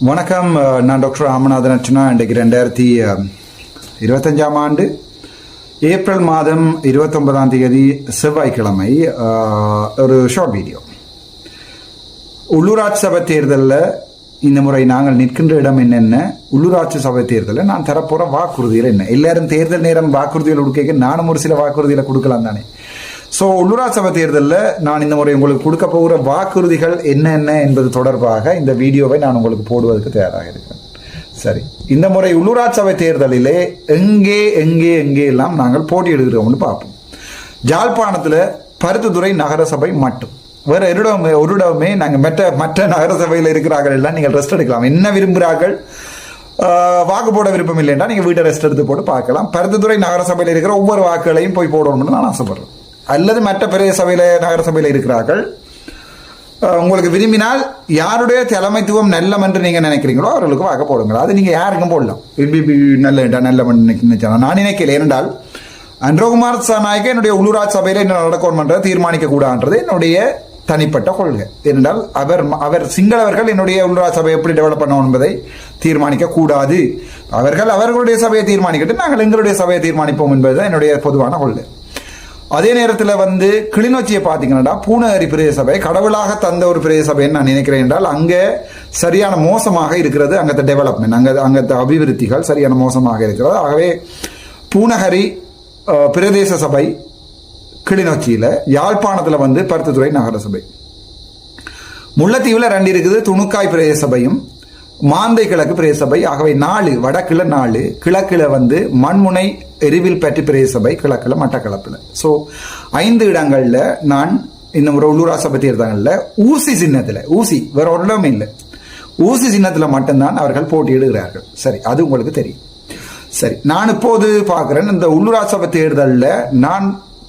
வணக்கம் நான் டாக்டர் ராமநாதன் அர்ச்சனா. இன்றைக்கு ரெண்டாயிரத்தி இருபத்தஞ்சாம் ஆண்டு ஏப்ரல் மாதம் இருபத்தொன்பதாம் தேதி செவ்வாய்க்கிழமை ஒரு ஷார்ட் வீடியோ உள்ளூராட்சி சபை தேர்தலில் இந்த முறை நாங்கள் நிற்கின்ற இடம் என்னென்ன? உள்ளூராட்சி சபை தேர்தலில் நான் தரப்போகிற வாக்குறுதிகள் என்ன? எல்லாரும் தேர்தல் நேரம் வாக்குறுதிகள் கொடுக்க நானும் ஒரு சில வாக்குறுதிகளை கொடுக்கலாம் தானே? ஸோ உள்ளூராட்சி சபை தேர்தலில் நான் இந்த முறை உங்களுக்கு கொடுக்க போகிற வாக்குறுதிகள் என்னென்ன என்பது தொடர்பாக இந்த வீடியோவை நான் உங்களுக்கு போடுவதற்கு தயாராக இருக்கிறேன். சரி. இந்த முறை உள்ளூராட்சி சபை தேர்தலிலே எங்கே எங்கே எங்கே எல்லாம் நாங்கள் போட்டியிடுகிறோம்னு பார்ப்போம். ஜாழ்ப்பாணத்தில் பருத்துத்துறை நகரசபை மட்டும். வேற ஒரு இடமே ஒரு இடமே நாங்கள் மற்ற மற்ற நகரசபையில் இருக்கிறார்கள் எல்லாம் நீங்கள் ரெஸ்ட் எடுக்கலாம். என்ன விரும்புகிறார்கள்? வாக்கு போட விருப்பம் இல்லைன்னா நீங்கள் வீட்டை ரெஸ்ட் எடுத்து போட்டு பார்க்கலாம். பருத்துத்துறை நகரசபையில் இருக்கிற ஒவ்வொரு வாக்குகளையும் போய் போடணும்னு நான் ஆசைப்படுறேன். அல்லது மற்ற பெரிய சபையில் நகரசபையில் இருக்கிறார்கள். உங்களுக்கு விரும்பினால் யாருடைய தலைமைத்துவம் நல்லம் என்று நீங்க நினைக்கிறீங்களோ அவர்களுக்கு வாக்கு போடுங்கள். அது நீங்க யாருக்கும் போடலாம். விரும்பி நல்ல நல்ல நினைச்சா நான் நினைக்கல. ஏனென்றால் அன்றகுமார் நாயக்க என்னுடைய உள்ளூராட்சி சபையில என்ன நடக்கணும் என்ற தீர்மானிக்க கூடாதுன்றது என்னுடைய தனிப்பட்ட கொள்கை. ஏனென்றால் அவர் அவர் சிங்களவர்கள் என்னுடைய உள்ளூராட்சி சபையை எப்படி டெவலப் பண்ணணும் என்பதை தீர்மானிக்க கூடாது. அவர்கள் அவர்களுடைய சபையை தீர்மானிக்கட்டும் நாங்கள் எங்களுடைய சபையை தீர்மானிப்போம் என்பதுதான் என்னுடைய பொதுவான கொள்கை. அதே நேரத்தில் வந்து கிளிநொச்சியை பார்த்தீங்கன்னா பூனகரி பிரதேச சபை கடவுளாக தந்த ஒரு பிரதேச சபைன்னு நான் நினைக்கிறேன் என்றால் அங்கே சரியான மோசமாக இருக்கிறது அங்கத்த டெவலப்மெண்ட் அங்கே அங்கத்த அபிவிருத்திகள் சரியான மோசமாக இருக்கிறது. ஆகவே பூனகரி பிரதேச சபை கிளிநொச்சியில் யாழ்ப்பாணத்தில் வந்து பருத்தத்துறை நகர சபை. முல்லைத்தீவில் ரெண்டு இருக்குது துணுக்காய் பிரதேச சபையும் மாந்தை கிழக்கு பிரேசபை ஆகவே நாலு வடக்குல நாலு கிழக்குல வந்து மண்முனை எரிவில் பற்றி பிரேசபை கிழக்கில் கிழக்குல மட்டக்களப்பில். ஸோ ஐந்து இடங்கள்ல நான் இந்த ஒரு உள்ளூரா சபை தேர்தலில் ஊசி சின்னத்தில் ஊசி வேற ஒரு இடமே இல்லை. ஊசி சின்னத்தில் மட்டும்தான் அவர்கள் போட்டியிடுகிறார்கள். சரி அது உங்களுக்கு தெரியும். சரி நான் இப்போது பார்க்குறேன் இந்த உள்ளூராட்சி சபை தேர்தலில் நான்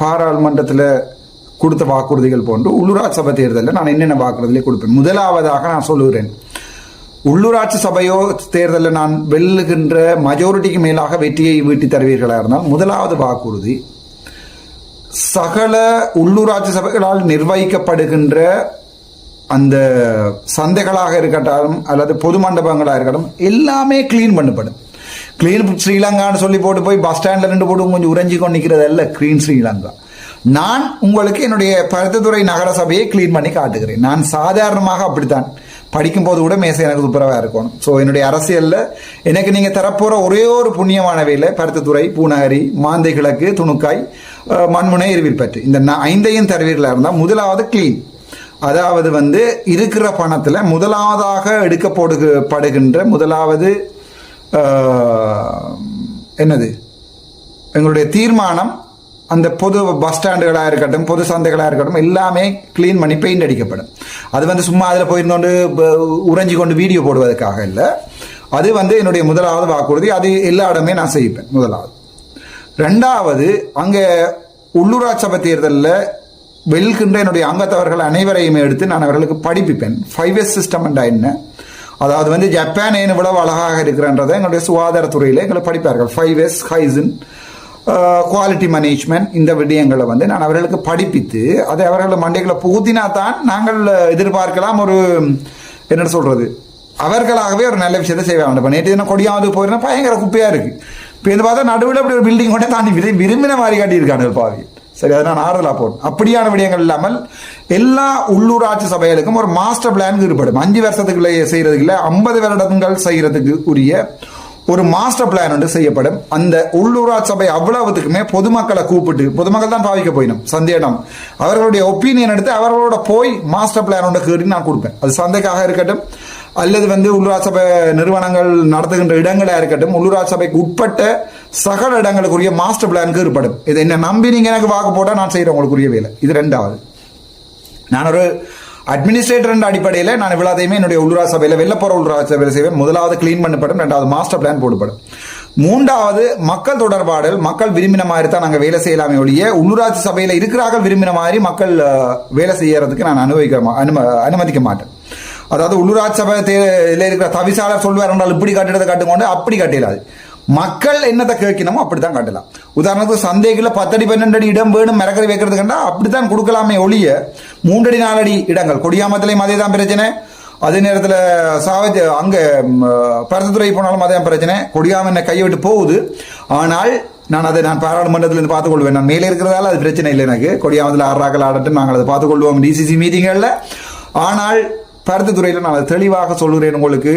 பாராளுமன்றத்தில் கொடுத்த வாக்குறுதிகள் போன்று உள்ளூராட்சி சபை தேர்தலில் நான் என்னென்ன வாக்குறுதிகளை கொடுப்பேன்? முதலாவதாக நான் சொல்லுகிறேன் உள்ளூராட்சி சபையோ தேர்தலில் நான் வெல்லுகின்ற மெஜாரிட்டிக்கு மேலாக வெற்றியை வீட்டி தருவீர்களாக இருந்தால் முதலாவது வாக்குறுதி சகல உள்ளூராட்சி சபைகளால் நிர்வகிக்கப்படுகின்ற அந்த சந்தைகளாக இருக்கட்டும் அல்லது பொது மண்டபங்களாக இருக்கட்டும் எல்லாமே க்ளீன் பண்ணப்படும். க்ளீன் ஸ்ரீலங்கான்னு சொல்லி போட்டு போய் பஸ் ஸ்டாண்டில் ரெண்டு போட்டு கொஞ்சம் உறைஞ்சி கொண்டு நிற்கிறது அல்ல க்ளீன் ஸ்ரீலங்கா. நான் உங்களுக்கு என்னுடைய பருத்தத்துறை நகர சபையை க்ளீன் பண்ணி காட்டுகிறேன். நான் சாதாரணமாக அப்படித்தான். படிக்கும் போது கூட மேசை எனக்கு துப்புரவாக இருக்கணும். ஸோ என்னுடைய அரசியலில் எனக்கு நீங்கள் தரப்போகிற ஒரே ஒரு புண்ணியமான வேலை பருத்தத்துறை பூநகரி மாந்தை கிழக்கு துணுக்காய் மண்முனை இருவிற்பற்று இந்த நான் ஐந்தையும் தருவீர்களாக இருந்தால் முதலாவது கிளீன் அதாவது வந்து இருக்கிற பணத்தில் முதலாவதாக எடுக்கப்படுகின்ற முதலாவது என்னது? எங்களுடைய தீர்மானம் அந்த பொது பஸ் ஸ்டாண்டுகளாக இருக்கட்டும் பொது சந்தைகளாக இருக்கட்டும் எல்லாமே க்ளீன் பண்ணி பெயிண்ட் அடிக்கப்படும். அது வந்து சும்மா அதில் போயிருந்தோண்டு உறைஞ்சி கொண்டு வீடியோ போடுவதற்காக இல்லை. அது வந்து என்னுடைய முதலாவது வாக்குறுதி. அது எல்லா இடமே நான் செய்வேன் முதலாவது. ரெண்டாவது அங்கே உள்ளூராட்சி சபை தேர்தலில் வெல்கின்ற என்னுடைய அங்கத்தவர்கள் அனைவரையுமே எடுத்து நான் அவர்களுக்கு படிப்பிப்பேன். ஃபைவ் எஸ் சிஸ்டம் என்ன? அதாவது வந்து ஜப்பான் ஏன் இவ்வளவு அழகாக இருக்கிறன்றதை எங்களுடைய சுகாதாரத்துறையில் எங்களை படிப்பார்கள். Five S kaizen quality management இந்த விடயங்களை வந்து நான் அவர்களுக்கு படிப்பித்து அதை அவர்கள் மண்டைகளை புகுத்தினா தான் நாங்கள் எதிர்பார்க்கலாம் ஒரு என்ன சொல்கிறது அவர்களாகவே ஒரு நல்ல விஷயத்தை செய்வாங்க. வேண்டும் இப்போ நேற்று தினம் கொடியாவது போயிருந்தா பயங்கர குப்பையாக இருக்குது இப்போ இந்த பார்த்தா நடுவில் அப்படி ஒரு பில்டிங் கொண்டே தாண்டி விரு- விரும்பின மாதிரி காட்டியிருக்காங்க பாவி சரி அதை நான் ஆறுதலாக போடும் அப்படியான விடயங்கள் இல்லாமல் எல்லா உள்ளூராட்சி சபைகளுக்கும் ஒரு மாஸ்டர் பிளான் ஈடுபடும். அஞ்சு வருஷத்துக்குள்ளே செய்யறதுக்கு இல்லை ஐம்பது வருடங்கள் செய்கிறதுக்கு உரிய ஒரு மாஸ்டர் பிளான் ஒன்று செய்யப்படும். அந்த உள்ளூராட்சி சபை அவ்வளவுத்துக்குமே பொதுமக்களை கூப்பிட்டு பொதுமக்கள் தான் பாவிக்க போயிடும். சந்தேகம். அவர்களுடைய ஒப்பீனியன் எடுத்து அவர்களோட போய் மாஸ்டர் பிளான் ஒன்று கேட்டு நான் கொடுப்பேன். அது சந்தைக்காக இருக்கட்டும் அல்லது வந்து உள்ளூராட்சி சபை நிறுவனங்கள் நடத்துகின்ற இடங்களாக இருக்கட்டும் உள்ளூராட்சி சபைக்கு உட்பட்ட சகல இடங்களுக்குரிய மாஸ்டர் பிளானுக்கு ஏற்படும் இதை என்ன நம்பி நீங்க எனக்கு வாக்கு போட்டால் நான் செய்கிறேன் உங்களுக்குரிய வேலை. இது ரெண்டாவது. நான் ஒரு அட்மினிஸ்ட்ரேட்டர் அடிப்படையில் நான் இவ்வளோதையுமே என்னுடைய உள்ளூர் சபையில் வெள்ளப்போற உள்ளூராட்சி சபையில் செய்வேன். முதலாவது க்ளீன் பண்ணப்படும் ரெண்டாவது மாஸ்டர் பிளான் போடப்படும். மூன்றாவது மக்கள் தொடர்பாடல் மக்கள் விரும்பின மாதிரி தான் நாங்கள் வேலை செய்யலாமே ஒழிய உள்ளூராட்சி சபையில் இருக்கிறார்கள் விரும்பின மாதிரி மக்கள் வேலை செய்யறதுக்கு நான் அனுபவிக்க மா- அனும அனுமதிக்க மாட்டேன். அதாவது உள்ளூராட்சி சபை இருக்கிற தவிசாளர் சொல்வார் என்றால் இப்படி கட்டிடத்தை கட்டுக்கொண்டு அப்படி கட்டிடாது மக்கள் என்னத்தை கேட்கணுமோ அப்படித்தான் காட்டலாம். உதாரணத்துக்கு சந்தைகளில் பத்தடி பன்னெண்டு அடி இடம் வேணும் மிரக்கறி வைக்கிறது கண்டா அப்படித்தான் கொடுக்கலாமே ஒழிய மூன்றடி நாலடி இடங்கள். கொடியாமத்திலையும் அதே தான் பிரச்சனை அதே நேரத்தில் சாவஜ் அங்கே பருத்தத்துறை போனாலும் அதே பிரச்சனை. கொடியாம என்ன கையை விட்டு போகுது. ஆனால் நான் அதை நான் பாராளுமன்றத்திலிருந்து பார்த்துக்கொள்வேன். நான் மேலே இருக்கிறதால அது பிரச்சனை இல்லை எனக்கு. கொடியாமத்தில் ஆறாக்கள் ஆடட்டும் நாங்கள் அதை பார்த்துக்கொள்வோம். டிசிசி மீட்டிங்களில் ஆனால் பருத்தத்துறையில் நான் அதை தெளிவாக சொல்கிறேன் உங்களுக்கு.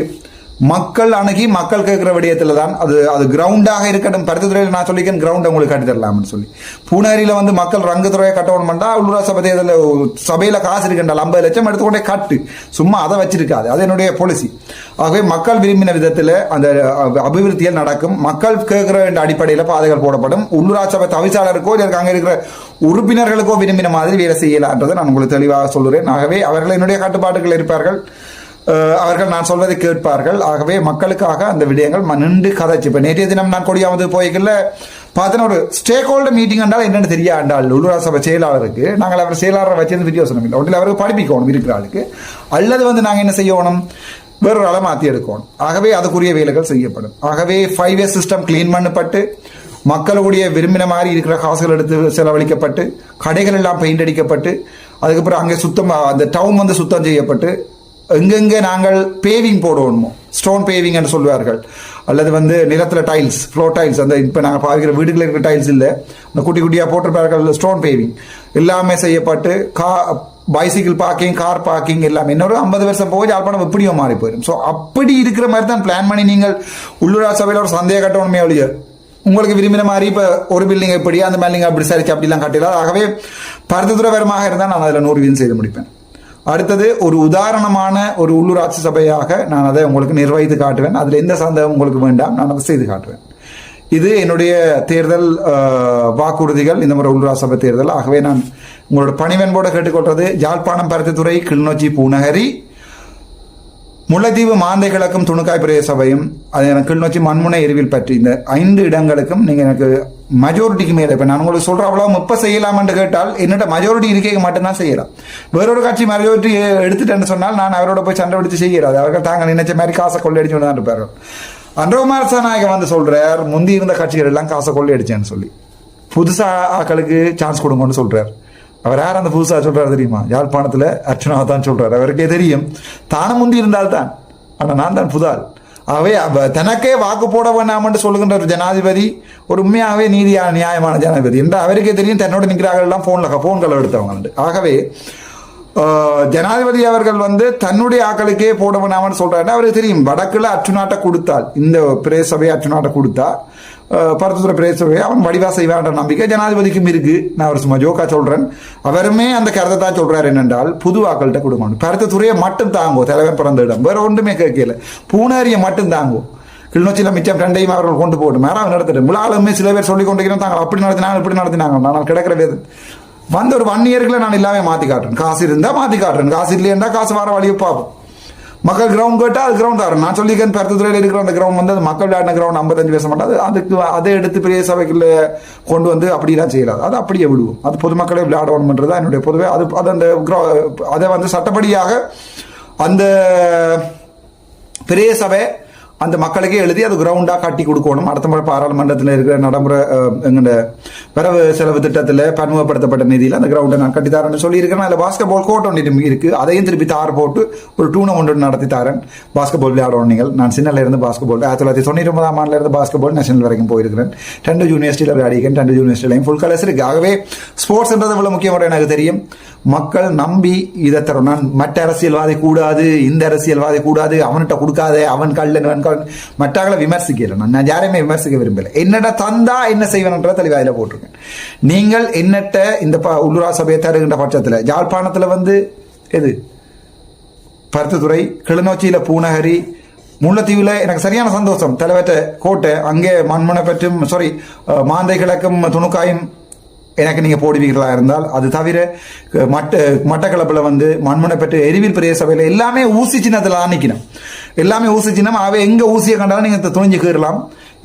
மக்கள் அணுகி மக்கள் கேட்குற விடயத்தில் தான் அது அது கிரவுண்டாக இருக்கட்டும் பருத்தத்துறையில் நான் சொல்லிக்கேன் கிரவுண்ட் உங்களுக்கு கட்டி தரலாம்னு சொல்லி. பூனேரியில் வந்து மக்கள் ரங்குத்துறையை கட்டணும் பண்ணா உள்ளூர் சபை தேர்தலில் சபையில் காசு இருக்கின்றால் ஐம்பது லட்சம் எடுத்துக்கொண்டே கட்டு. சும்மா அதை வச்சிருக்காது. அது என்னுடைய பாலிசி ஆகவே மக்கள் விரும்பின விதத்தில் அந்த அபிவிருத்தியில் நடக்கும். மக்கள் கேட்கிற என்ற அடிப்படையில் பாதைகள் போடப்படும். உள்ளூராட்சி சபை தவிசாளருக்கோ இல்லை அங்கே இருக்கிற உறுப்பினர்களுக்கோ விரும்பின மாதிரி வேலை செய்யலான்றதை நான் உங்களுக்கு தெளிவாக சொல்கிறேன் ஆகவே அவர்கள் என்னுடைய கட்டுப்பாட்டுகள் இருப்பார்கள். அவர்கள் நான் சொல்வதை கேட்பார்கள். ஆகவே மக்களுக்காக அந்த விடயங்கள் நின்று கதைச்சு. இப்போ நேற்றைய தினம் நான் கொடியாவது போய்க்கல பார்த்தீங்கன்னா ஒரு ஸ்டேக் ஹோல்டர் மீட்டிங் என்றால் என்னென்னு தெரியா என்றால் சபை செயலாளருக்கு நாங்கள் அவர் செயலாளரை வச்சிருந்து வீடியோ சொன்னோம். இல்லை ஒன்றில் அவருக்கு படிப்பிக்கணும் இருக்கிற ஆளுக்கு. அல்லது வந்து நாங்கள் என்ன செய்யணும்? வேறொரு அளவு மாற்றி எடுக்கணும். ஆகவே அதுக்குரிய வேலைகள் செய்யப்படும். ஆகவே ஃபைவ் இயர் சிஸ்டம் க்ளீன் பண்ணப்பட்டு மக்களுடைய விரும்பின மாதிரி இருக்கிற காசுகள் எடுத்து செலவழிக்கப்பட்டு கடைகள் எல்லாம் பெயிண்ட் அடிக்கப்பட்டு அதுக்கப்புறம் அங்கே சுத்தம் அந்த டவுன் வந்து சுத்தம் செய்யப்பட்டு எங்கெங்கே நாங்கள் பேவிங் போடுவோமோ ஸ்டோன் பேவிங் என்று சொல்வார்கள். அல்லது வந்து நிலத்தில் டைல்ஸ் ஃப்ளோர் டைல்ஸ் அந்த இப்போ நாங்கள் பார்க்கிற வீடுகளில் இருக்கிற டைல்ஸ் இல்லை. அந்த குட்டி குட்டியாக போட்டிருப்பார்கள் ஸ்டோன் பேவிங் எல்லாமே செய்யப்பட்டு கா பைசிக்கிள் பார்க்கிங் கார் பார்க்கிங் எல்லாமே. இன்னொரு ஐம்பது வருஷம் போய் யாழ்ப்பாணம் எப்படியோ மாறி போயிடும். ஸோ அப்படி இருக்கிற மாதிரி தான் பிளான் பண்ணி நீங்கள் உள்ளூராட்சி சபையில் ஒரு சந்தேக கட்டணுமே ஒழிய உங்களுக்கு விரும்பின மாதிரி இப்போ ஒரு பில்டிங் எப்படி அந்த பில்டிங் அப்படி சரிச்சு அப்படிலாம் கட்டிடலாம். ஆகவே பருத்தத்துறை வருமாக இருந்தால் நான் அதில் நூறு வீதம் செய்து முடிப்பேன். அடுத்தது ஒரு உதாரணமான ஒரு உள்ளூராட்சி சபையாக நான் அதை உங்களுக்கு நிர்வகித்து காட்டுவேன். அதில் எந்த சந்தேகம் உங்களுக்கு வேண்டாம். நான் அதை செய்து காட்டுவேன். இது என்னுடைய தேர்தல் வாக்குறுதிகள். இந்த முறை உள்ளூராட்சி சபை தேர்தல். ஆகவே நான் உங்களோட பணிவன்போடு கேட்டுக்கொள்வது யாழ்ப்பாணம் பருத்தித்துறை கிளிநொச்சி பூநகரி முல்லைத்தீவு மாந்தை கிழக்கும் துணுக்காய் பிரதேச சபையும் அது எனக்கு கிளிநொச்சி மண்முனை எரிவில் பற்றி இந்த ஐந்து இடங்களுக்கும் நீங்கள் எனக்கு மெஜாரிட்டிக்கு மேலே இப்போ நான் உங்களுக்கு சொல்கிற அவ்வளோ முப்ப செய்யலாம்னு கேட்டால் என்னோட மெஜாரிட்டி இருக்க மட்டும்தான் செய்யலாம். வேறொரு கட்சி மெஜாரிட்டி எடுத்துட்டேன்னு சொன்னால் நான் அவரோட போய் சண்டை பிடிச்சு செய்கிறாது அவர்கள் தாங்கள் நினைச்ச மாதிரி காசை கொள்ளையடிச்சு தான் இருப்பார்கள். அன்றகுமார் சாநாயகம் வந்து சொல்கிறார் முந்தி இருந்த கட்சிகள் எல்லாம் காசை கொள்ளையடிச்சேன்னு சொல்லி. புதுசாக ஆக்களுக்கு சான்ஸ் கொடுங்கன்னு சொல்கிறார் அவர் யார் அந்த புதுசா சொல்கிறார் தெரியுமா? யாழ்ப்பாணத்துல அர்ச்சனாவை தான் சொல்கிறார் அவருக்கே தெரியும். தானும் முந்தி இருந்தால்தான் ஆனால் நான் தான் புதால். ஆகவே தனக்கே வாக்கு போட வேண்டாம்னு சொல்லுகின்ற ஒரு ஜனாதிபதி ஒரு உண்மையாகவே நீதியான நியாயமான ஜனாதிபதி. என்று அவருக்கே தெரியும் தன்னோட நிற்கிறார்கள் எல்லாம் ஃபோன்களை எடுத்தவங்க ஆகவே ஜனாதிபதி அவர்கள் வந்து தன்னுடைய ஆக்களுக்கே போட வேணாமன்னு சொல்றாரு அவருக்கு தெரியும். வடக்குல அச்சுநாட்டை கொடுத்தால் இந்த பிரேசபையை அச்சுநாட்டை கொடுத்தா பருத்தத்துறை பருத்தித்துறை சபையை அவன் வடிவா செய்வான்ற நம்பிக்கை ஜனாதிபதிக்கும் இருக்கு. நான் அவர் சும்மா ஜோக்கா சொல்றேன். அவருமே அந்த கருத்தை தான் சொல்றாரு என்னென்றால் புது ஆக்கள்கிட்ட கொடுக்கணும். பருத்தத்துறையை மட்டும் தாங்கோ தலைவர் பிறந்த இடம். வேற ஒன்றுமே கேட்கல. பூனாரியை மட்டும் தாங்கோ. கிளிநொச்சியில் மிச்சம் ரெண்டையும் அவர்கள் கொண்டு போட்டு மேலே அவன் நடத்திட்டு விழாலுமே சில பேர் சொல்லி கொண்டிருக்கிறோம் தாங்க அப்படி நடத்தினாங்க இப்படி நடத்தினாங்க. நான் கிடக்கிற வேது வந்த ஒரு ஒன் இயருக்குள்ள நான் எல்லாமே மாற்றி காட்டுறேன். காசு இருந்தால் மாற்றி காட்டுறேன். காசு இல்லையா காசு வர வழியை பார்ப்போம் மக்கள் கிரவுண்ட் கேட்டால் அது கிரவுண்ட் ஆடும் நான் சொல்லிக்கிறேன் பருத்தத்துறையில் இருக்கிற அந்த கிரவுண்ட் வந்து அது மக்கள் விளையாடின கிரவுண்ட் ஐம்பத்தஞ்சு பேச மாட்டாது. அதுக்கு அதை எடுத்து பெரிய சபைக்குள்ள கொண்டு வந்து அப்படிலாம் செய்யலாது அது அப்படியே விடுவோம் அது பொதுமக்களே விளையாடணும்ன்றது தான் என்னுடைய பொதுவே. அது அது அந்த அதை வந்து சட்டப்படியாக அந்த பெரிய சபை அந்த மக்களுக்கே எழுதி அது கிரவுண்டாக கட்டி கொடுக்கணும். அடுத்த முறை பாராளுமன்றத்தில் இருக்கிற நடைமுறை அஹ், எங்கட வரவு செலவு திட்டத்தில் பன்முகப்படுத்தப்பட்ட நிதியில் அந்த கிரவுண்டை நான் கட்டி தரேன்னு சொல்லியிருக்கேன். அதில் பாஸ்கெட் பால் கோர்ட் ஒன்று இருக்கு. அதையும் திருப்பி தார் போட்டு ஒரு டூர்னமெண்ட் ஒன்று நடத்தி தரேன். பாஸ்கெட் பால் விளையாடணும் நீங்கள். நான் சின்னல இருந்து பாஸ்கெட் பால் ஆயிரத்தி தொள்ளாயிரத்தி தொண்ணூற்றி ஒன்பதாம் ஆண்டுல இருந்து பாஸ்கெட் பால் நேஷனல் வரைக்கும் போயிருக்கிறேன். ரெண்டு யூனிவர்சிட்டியில் விளையாடிக்கிறேன் ரெண்டு யூனிவர்சிட்டிலையும் ஃபுல் கலர்ஸ் இருக்கு. ஆகவே ஸ்போர்ட்ஸ்ன்றது இவ்வளோ முக்கியமான எனக்கு தெரியும். மக்கள் நம்பி இதை தரும் நான் மற்ற அரசியல்வாதி கூடாது இந்த அரசியல்வாதி கூடாது அவன்கிட்ட கொடுக்காத அவன் கல் அவன் மற்றவர்களை விமர்சிக்கிறேன் நான் நான் யாரையுமே விமர்சிக்க விரும்பல. என்னட தந்தா என்ன செய்வேன்ற தெளிவாயில போட்டிருக்கேன். நீங்கள் என்னட்ட இந்த ப- உள்ளூரா சபையை தருகின்ற பட்சத்தில் ஜாழ்ப்பாணத்தில் வந்து எது? பருத்தித்துறை கிளிநொச்சியில பூநகரி முல்லைத்தீவில் எனக்கு சரியான சந்தோஷம். தலைவற்ற கோட்டை அங்கே மண்மனை பற்றும் சாரி மாந்தை கிழக்கும் துணுக்காயும் எனக்கு நீங்கள் போடுவீர்களா இருந்தால் அது தவிர மட்ட மட்டக்களப்பில் வந்து மண்முனை எரிவில் பிரதேச சபையில் எல்லாமே ஊசி சின்னத்தில் ஆணிக்கணும் எல்லாமே ஊசி சின்னம் அவை எங்கே ஊசியை கண்டாலும் நீங்கள் துணிஞ்சு கீறலாம்.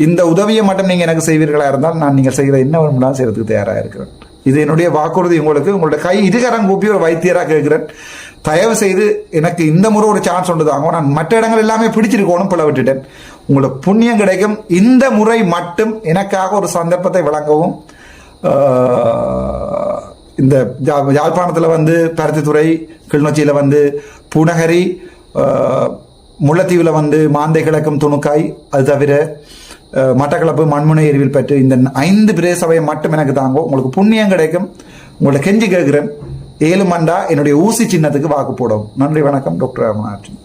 இந்த உதவியை மட்டும் நீங்கள் எனக்கு செய்வீர்களா இருந்தால் நான் நீங்கள் செய்கிற என்ன வேணும்னாலும் செய்யறதுக்கு தயாராக இருக்கிறேன். இது என்னுடைய வாக்குறுதி உங்களுக்கு உங்களுடைய கை இதுகரம் கூப்பி ஒரு வைத்தியராக கேட்கிறேன். தயவு செய்து எனக்கு இந்த முறை ஒரு சான்ஸ் ஒன்று தாங்க. நான் மற்ற இடங்கள் எல்லாமே பிடிச்சிருக்கணும் பிள விட்டுட்டேன். உங்களுக்கு புண்ணியம் கிடைக்கும். இந்த முறை மட்டும் எனக்காக ஒரு சந்தர்ப்பத்தை வழங்கவும் இந்த ஜா- யாழ்ப்பாணத்தில் வந்து பருத்தித்துறை கிளிநொச்சியில் வந்து புனகரி முல்லைத்தீவில் வந்து மாந்தை கிழக்கும் துணுக்காய் அது தவிர மட்டக்களப்பு மண்முனை எரிவில் பெற்று இந்த ஐந்து பிரேசவையை மட்டும் எனக்கு தாங்கோ. உங்களுக்கு புண்ணியம் கிடைக்கும். உங்களை கெஞ்சி கேட்குறேன். ஏழு மண்டா என்னுடைய ஊசி சின்னத்துக்கு வாக்கு போடும். நன்றி வணக்கம் டாக்டர் ராமநாதன்.